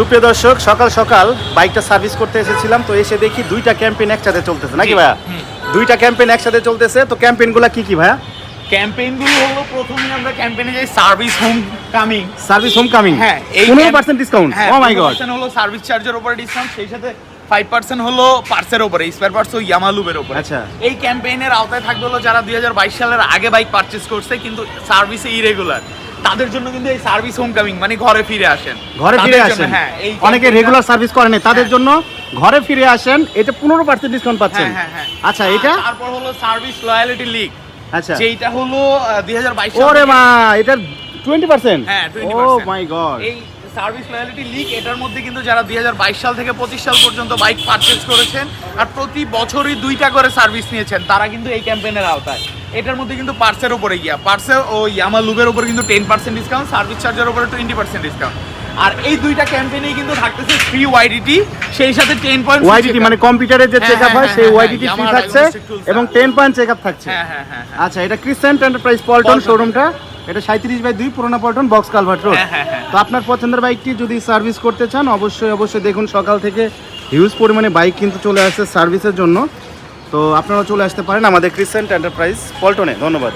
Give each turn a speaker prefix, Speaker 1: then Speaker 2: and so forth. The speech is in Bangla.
Speaker 1: সুপ্রিয় দর্শক সকাল সকাল বাইকটা সার্ভিস করতে এসেছিলাম তো এসে দেখি দুইটা ক্যাম্পেইন একসাথে চলতেছে। নাকি ভাইয়া? দুইটা ক্যাম্পেইন একসাথে চলতেছে তো ক্যাম্পেইনগুলো কি কি ভাইয়া?
Speaker 2: ক্যাম্পেইনগুলো হলো প্রথমে আমরা ক্যাম্পেইনে যাই service home coming
Speaker 1: service home coming
Speaker 2: হ্যাঁ
Speaker 1: পনেরো percent discount oh my god
Speaker 2: হলো সার্ভিস চার্জের উপরে ডিসকাউন্ট সেই সাথে ফাইভ পার্সেন্ট হলো পার্সের উপরে স্পেয়ার পার্টস ও ইয়ামালুবের উপরে
Speaker 1: আচ্ছা।
Speaker 2: এই ক্যাম্পেইনের আওতায় থাকবে হলো যারা দুই সালের আগে বাইক পারচেজ করছে কিন্তু সার্ভিসে ইরেগুলার তাদের জন্য কিন্তু এই সার্ভিস হোম কামিং মানে ঘরে ফিরে আসেন।
Speaker 1: ঘরে ফিরে আসেন।
Speaker 2: হ্যাঁ
Speaker 1: অনেকে রেগুলার সার্ভিস করেন তাদের
Speaker 2: হ্যাঁ।
Speaker 1: জন্য ঘরে ফিরে আসেন এটা পনেরো পার্সেন্ট ডিসকাউন্ট পাচ্ছেন।
Speaker 2: হ্যাঁ হ্যাঁ হ্যাঁ।
Speaker 1: আচ্ছা এটা?
Speaker 2: তারপর হলো সার্ভিস লয়ালিটি লিগ
Speaker 1: আচ্ছা।
Speaker 2: যেটা হলো দুই হাজার বাইশ
Speaker 1: ওরে মা এটা টোয়েন্টি পার্সেন্ট
Speaker 2: হ্যাঁ, 20%
Speaker 1: মাই গড
Speaker 2: এই সার্ভিস লয়ালিটি লিগ এটার মধ্যে কিন্তু যারা দুই হাজার বাইশ সাল থেকে পঁচিশ সাল পর্যন্ত বাইক পারচেজ করেছেন আর প্রতি বছরই দুইটা করে সার্ভিস নিয়েছেন তারা কিন্তু এই ক্যাম্পেইনের আওতায়। এটার মধ্যে কিন্তু পার্সের উপরে গিয়া পার্সে ও ইয়ামা লুবের উপরে কিন্তু টেন পার্সেন্ট ডিসকাউন্ট সার্ভিস চার্জের উপরে টোয়েন্টি পার্সেন্ট ডিসকাউন্ট আর এই দুইটা ক্যাম্পেইনেই কিন্তু থাকতেছে ফ্রি ওয়াইডিটি সেই সাথে টেন পয়েন্ট
Speaker 1: ওয়াইডিটি মানে কম্পিউটারে যে
Speaker 2: হ্যাঁ,
Speaker 1: চেক আপ
Speaker 2: হ্যাঁ,
Speaker 1: হয় সেই
Speaker 2: হ্যাঁ,
Speaker 1: ওয়াইডিটি
Speaker 2: হ্যাঁ,
Speaker 1: ফ্রি থাকছে এবং
Speaker 2: হ্যাঁ।
Speaker 1: টেন পয়েন্ট চেক আপ থাকছে
Speaker 2: হ্যাঁ হ্যাঁ হ্যাঁ হ্যাঁ।
Speaker 1: আচ্ছা এটা ক্রিসেন্ট এন্টারপ্রাইজ
Speaker 2: পল্টন।
Speaker 1: শোরুমটা এটা সাঁত্রিশ বাই দুই পুরোনো পল্টন বক্স কালভার্ট রোড
Speaker 2: হ্যাঁ, হ্যাঁ, হ্যাঁ।
Speaker 1: তো আপনার পছন্দের বাইকটি যদি সার্ভিস করতে চান অবশ্যই অবশ্যই দেখুন সকাল থেকে হিউজ পরিমাণে বাইক কিন্তু চলে আসছে সার্ভিসের জন্য তো আপনারা চলে আসতে পারেন আমাদের ক্রিসেন্ট এন্টারপ্রাইজ পল্টনে ধন্যবাদ